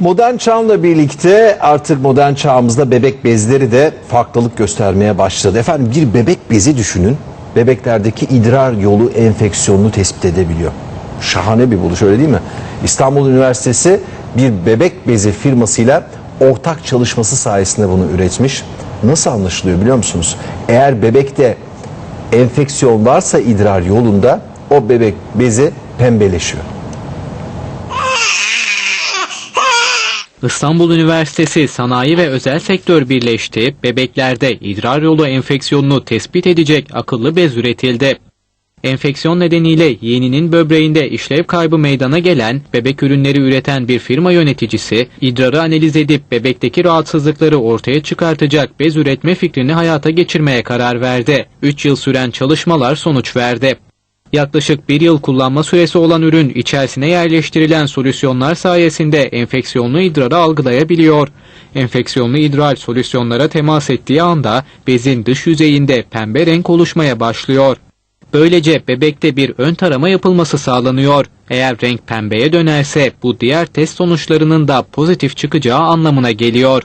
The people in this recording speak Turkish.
Modern çağla birlikte artık modern çağımızda bebek bezleri de farklılık göstermeye başladı. Efendim bir bebek bezi düşünün. Bebeklerdeki idrar yolu enfeksiyonunu tespit edebiliyor. Şahane bir buluş öyle değil mi? İstanbul Üniversitesi bir bebek bezi firmasıyla ortak çalışması sayesinde bunu üretmiş. Nasıl anlaşılıyor biliyor musunuz? Eğer bebekte enfeksiyon varsa idrar yolunda o bebek bezi pembeleşiyor. İstanbul Üniversitesi Sanayi ve Özel Sektör birleşti, bebeklerde idrar yolu enfeksiyonunu tespit edecek akıllı bez üretildi. Enfeksiyon nedeniyle yeğeninin böbreğinde işlev kaybı meydana gelen bebek ürünleri üreten bir firma yöneticisi, idrarı analiz edip bebekteki rahatsızlıkları ortaya çıkartacak bez üretme fikrini hayata geçirmeye karar verdi. 3 yıl süren çalışmalar sonuç verdi. Yaklaşık bir yıl kullanma süresi olan ürün içerisine yerleştirilen solüsyonlar sayesinde enfeksiyonlu idrarı algılayabiliyor. Enfeksiyonlu idrar solüsyonlara temas ettiği anda bezin dış yüzeyinde pembe renk oluşmaya başlıyor. Böylece bebekte bir ön tarama yapılması sağlanıyor. Eğer renk pembeye dönerse bu diğer test sonuçlarının da pozitif çıkacağı anlamına geliyor.